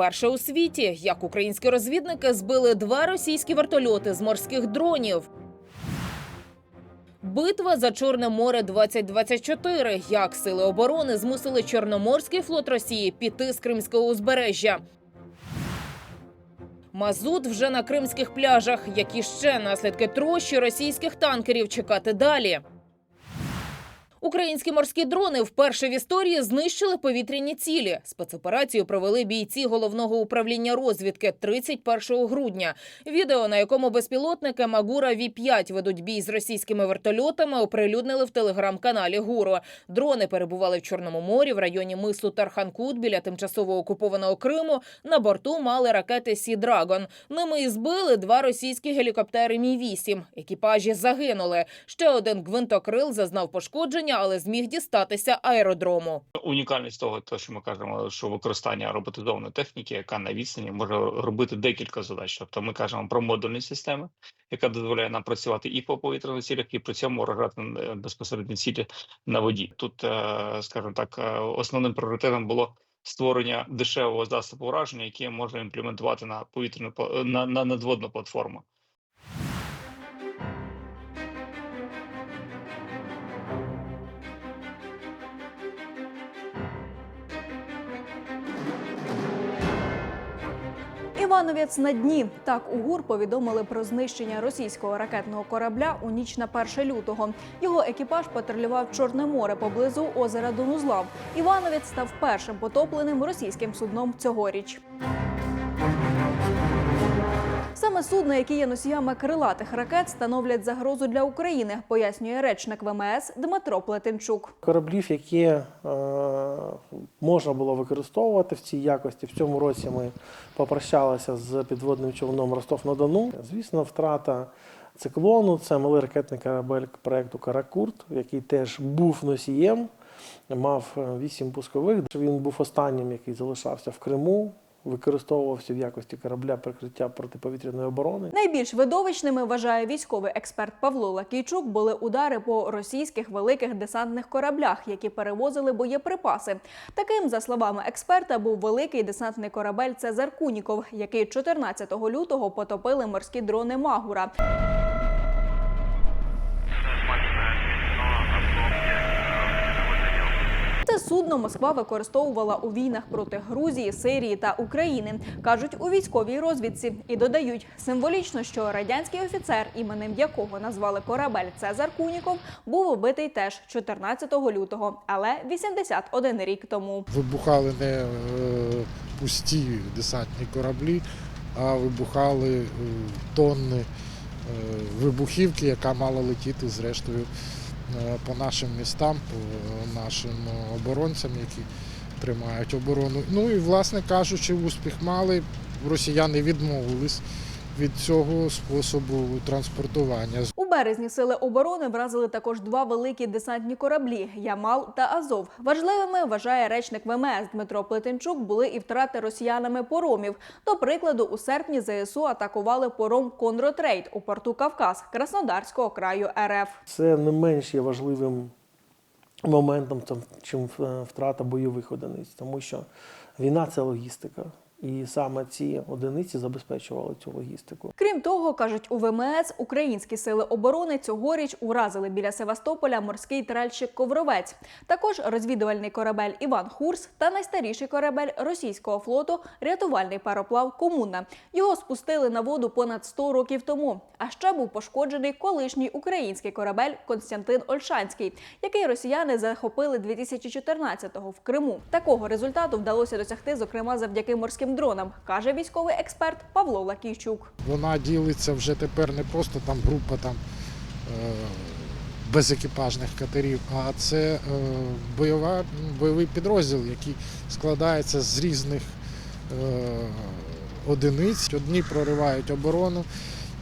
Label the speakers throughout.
Speaker 1: Вперше у світі, як українські розвідники збили два російські вертольоти з морських дронів. Битва за Чорне море 2024 Як сили оборони змусили Чорноморський флот Росії піти з Кримського узбережжя. Мазут вже на кримських пляжах. Які ще наслідки трощі російських танкерів чекати далі? Українські морські дрони вперше в історії знищили повітряні цілі. Спецоперацію провели бійці головного управління розвідки 31 грудня. Відео, на якому безпілотники Магура Ві 5 ведуть бій з російськими вертольотами, оприлюднили в телеграм-каналі ГУРу. Дрони перебували в Чорному морі в районі мислу Тарханкут біля тимчасово окупованого Криму. На борту мали ракети Сі Драгон. Ними і збили два російські гелікоптери Мі 8 Екіпажі загинули. Ще один гвинтокрил зазнав пошкодження, але зміг дістатися аеродрому.
Speaker 2: Унікальність того, то, що ми кажемо, що використання роботизованої техніки, яка на відстані може робити декілька задач. Тобто ми кажемо про модульні системи, яка дозволяє нам працювати і по повітряних цілях, і при цьому вражати е, безпосередньо цілі на воді. Тут, е, скажімо так, е, основним пріоритетом було. Створення дешевого засобу ураження, який можна імплементувати на повітряну на, на надводну платформу.
Speaker 3: Івановець на дні. Так у ГУР повідомили про знищення російського ракетного корабля у ніч на 1 лютого. Його екіпаж патрулював Чорне море поблизу озера Донузлав. Івановець став першим потопленим російським судном цьогоріч. Саме судна, які є носіями крилатих ракет, становлять загрозу для України, пояснює речник ВМС Дмитро Плетенчук.
Speaker 4: Кораблів, які е, можна було використовувати в цій якості. В цьому році ми попрощалися з підводним човном Ростов-на-Дону. Звісно, втрата циклону це малий ракетний корабель проекту Каракурт, який теж був носієм, мав е, вісім пускових. Він був останнім, який залишався в Криму. Використовувався в якості корабля прикриття протиповітряної оборони.
Speaker 3: Найбільш видовищними вважає військовий експерт Павло Лакійчук були удари по російських великих десантних кораблях, які перевозили боєприпаси. Таким, за словами експерта, був великий десантний корабель Цезар Куніков, який 14 лютого потопили морські дрони Магура. Це судно Москва використовувала у війнах проти Грузії, Сирії та України, кажуть у військовій розвідці. І додають символічно, що радянський офіцер, іменем якого назвали корабель Цезар Куніков, був убитий теж 14 лютого, але 81 рік тому.
Speaker 5: вибухали не е, пусті десантні кораблі, а вибухали е, тонни е, вибухівки, яка мала летіти зрештою по нашим містам, по нашим оборонцям, які тримають оборону. Ну і, власне кажучи, успіх мали. Росіяни відмовились від цього способу транспортування.
Speaker 3: Березні сили оборони вразили також два великі десантні кораблі Ямал та Азов. Важливими вважає речник ВМС Дмитро Плетенчук. Були і втрати росіянами поромів. До прикладу, у серпні ЗСУ атакували пором Конротрейд у порту Кавказ Краснодарського краю РФ.
Speaker 4: Це не менш є важливим моментом, чим е, втрата бойових одиниць, тому що війна це логістика. І саме ці одиниці забезпечували цю логістику.
Speaker 3: Крім того, кажуть у ВМС, українські сили оборони цьогоріч уразили біля Севастополя морський тральщик Ковровець. Також розвідувальний корабель Іван Хурс та найстаріший корабель російського флоту рятувальний пароплав Комуна. Його спустили на воду понад 100 років тому. А ще був пошкоджений колишній український корабель Константин Ольшанський, який росіяни захопили 2014-го в Криму. Такого результату вдалося досягти, зокрема завдяки морським дронам, каже військовий експерт Павло Лакійчук.
Speaker 5: Вона ділиться вже тепер не просто там група там е, безекіпажних катерів, а це е, бойова, бойовий підрозділ, який складається з різних е, одиниць. Одні проривають оборону,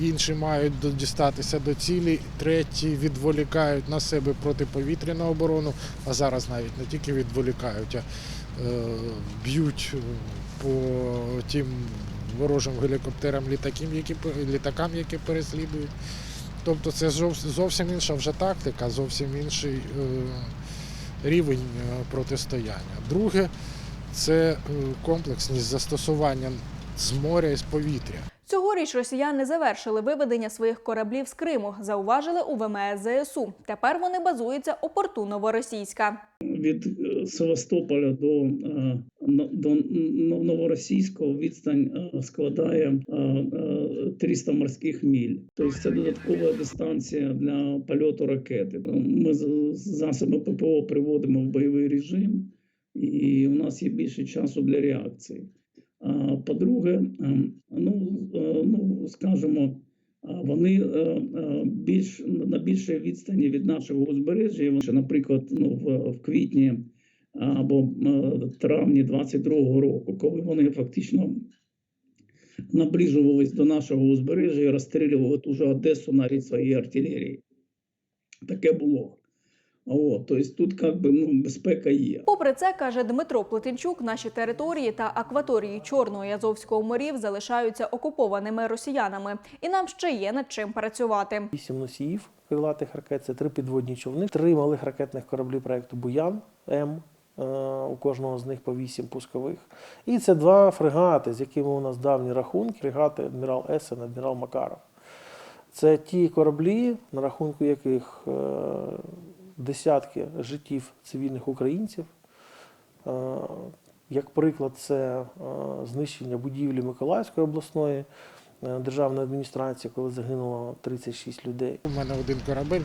Speaker 5: інші мають дістатися до цілі, треті відволікають на себе протиповітряну оборону, а зараз навіть не тільки відволікають, а б'ють по тим ворожим гелікоптерам літакам, які, літакам, які переслідують. Тобто це зовсім інша вже тактика, зовсім інший е, рівень е, протистояння. Друге, це е, комплексність застосування з моря і з повітря.
Speaker 3: Цьогоріч росіяни завершили виведення своїх кораблів з Криму, зауважили у ВМС ЗСУ. Тепер вони базуються у порту Новоросійська.
Speaker 6: від е, Севастополя до, е, до Новоросійського відстань е, складає е, е, 300 морських міль. Тобто це додаткова дистанція для польоту ракети. Ми засоби ППО приводимо в бойовий режим, і у нас є більше часу для реакції. А по-друге, е, ну, е, ну скажімо, Вони е, е, більш на більшій відстані від нашого узбережжя. Наприклад, ну в, в квітні або е, травні 22-го року, коли вони фактично наближувались до нашого узбережжя і розстрілювали ту же Одесу навіть своєю артилерією. Таке було. От, тобто тут як би, ну, безпека є.
Speaker 3: Попри це, каже Дмитро Плетенчук, наші території та акваторії Чорного і Азовського морів залишаються окупованими росіянами, і нам ще є над чим працювати.
Speaker 4: Вісім носіїв крилатих ракет, це три підводні човни, три малих ракетних кораблі проекту Буян М. е, У кожного з них по вісім пускових. І це два фрегати, з якими у нас давні рахунки. Фрегати адмірал Есен, адмірал Макаров. Це ті кораблі, на рахунку яких е, десятки життів цивільних українців. Е, Як приклад, це е, знищення будівлі Миколаївської обласної е, державної адміністрації, коли загинуло 36 людей.
Speaker 5: У мене один корабель,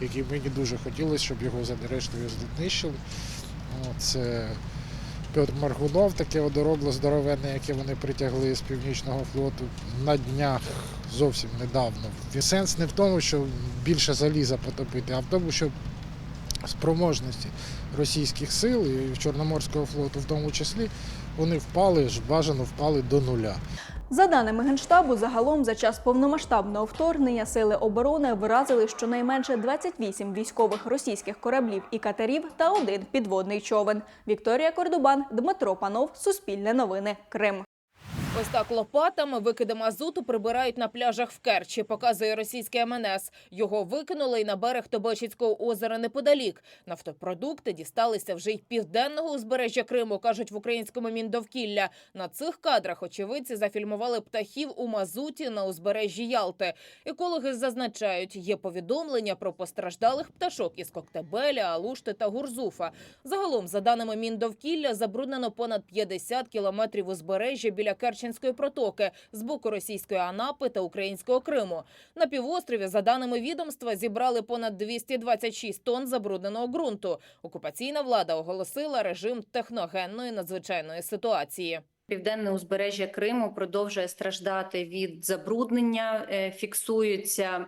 Speaker 5: який мені дуже хотілося, щоб його зрештою знищили. Це Петр Маргунов, таке водоробло здоровенне, яке вони притягли з північного флоту на днях зовсім недавно. І сенс не в тому, що більше заліза потопити, а в тому, що спроможності російських сил і Чорноморського флоту в тому числі, вони впали, ж бажано впали до нуля.
Speaker 3: За даними Генштабу, загалом за час повномасштабного вторгнення сили оборони вразили щонайменше 28 військових російських кораблів і катерів та один підводний човен. Вікторія Кордубан, Дмитро Панов, Суспільне новини, Крим.
Speaker 1: Ось так лопатами викиди мазуту прибирають на пляжах в Керчі, показує російський МНС. Його викинули й на берег Тобачицького озера неподалік. Нафтопродукти дісталися вже й південного узбережжя Криму, кажуть в українському міндовкілля. На цих кадрах очевидці зафільмували птахів у мазуті на узбережжі Ялти. Екологи зазначають, є повідомлення про постраждалих пташок із Коктебеля, Алушти та Гурзуфа. Загалом, за даними Міндовкілля, забруднено понад 50 кілометрів узбережжя біля Керченської протоки з боку російської Анапи та українського Криму. На півострові, за даними відомства, зібрали понад 226 тонн забрудненого ґрунту. Окупаційна влада оголосила режим техногенної надзвичайної ситуації.
Speaker 7: Південне узбережжя Криму продовжує страждати від забруднення. е, Фіксуються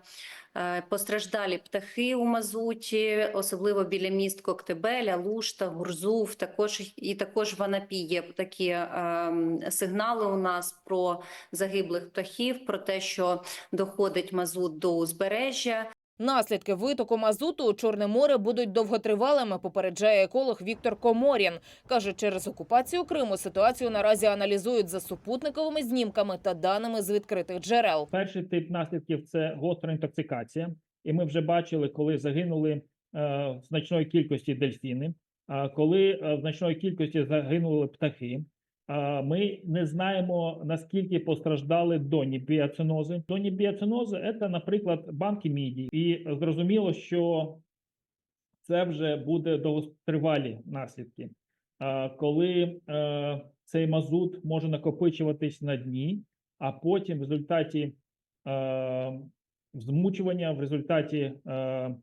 Speaker 7: е, постраждалі птахи у мазуті, особливо біля міст Коктебеля, Лушта, Гурзув. Також і також в Анапі є такі ем, сигнали у нас про загиблих птахів, про те, що доходить мазут до узбережжя.
Speaker 1: Наслідки витоку мазуту у Чорне море будуть довготривалими, попереджає еколог Віктор Коморін. Каже, через окупацію Криму ситуацію наразі аналізують за супутниковими знімками та даними з відкритих джерел.
Speaker 8: Перший тип наслідків це гостра інтоксикація, і ми вже бачили, коли загинули е, в значної кількості дельфіни, а коли е, в значної кількості загинули птахи. Ми не знаємо наскільки постраждали доні біоцинози. Доні біоцинози – це, наприклад, банки міді, і зрозуміло, що це вже буде довготривалі наслідки. Коли е, цей мазут може накопичуватись на дні, а потім в результаті е, змучування, в результаті е,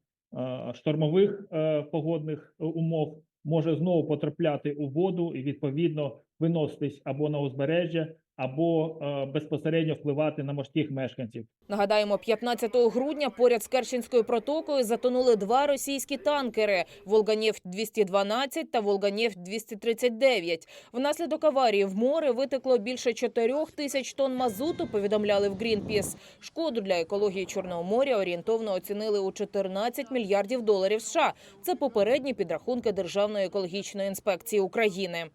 Speaker 8: штормових погодних умов може знову потрапляти у воду і відповідно виноситись або на узбережжя, або е, безпосередньо впливати на морських мешканців.
Speaker 1: Нагадаємо, 15 грудня поряд з Керченською протокою затонули два російські танкери «Волганефть-212» та «Волганефть-239». Внаслідок аварії в море витекло більше 4 тисяч тонн мазуту, повідомляли в Грінпіс. Шкоду для екології Чорного моря орієнтовно оцінили у 14 мільярдів доларів США. Це попередні підрахунки Державної екологічної інспекції України.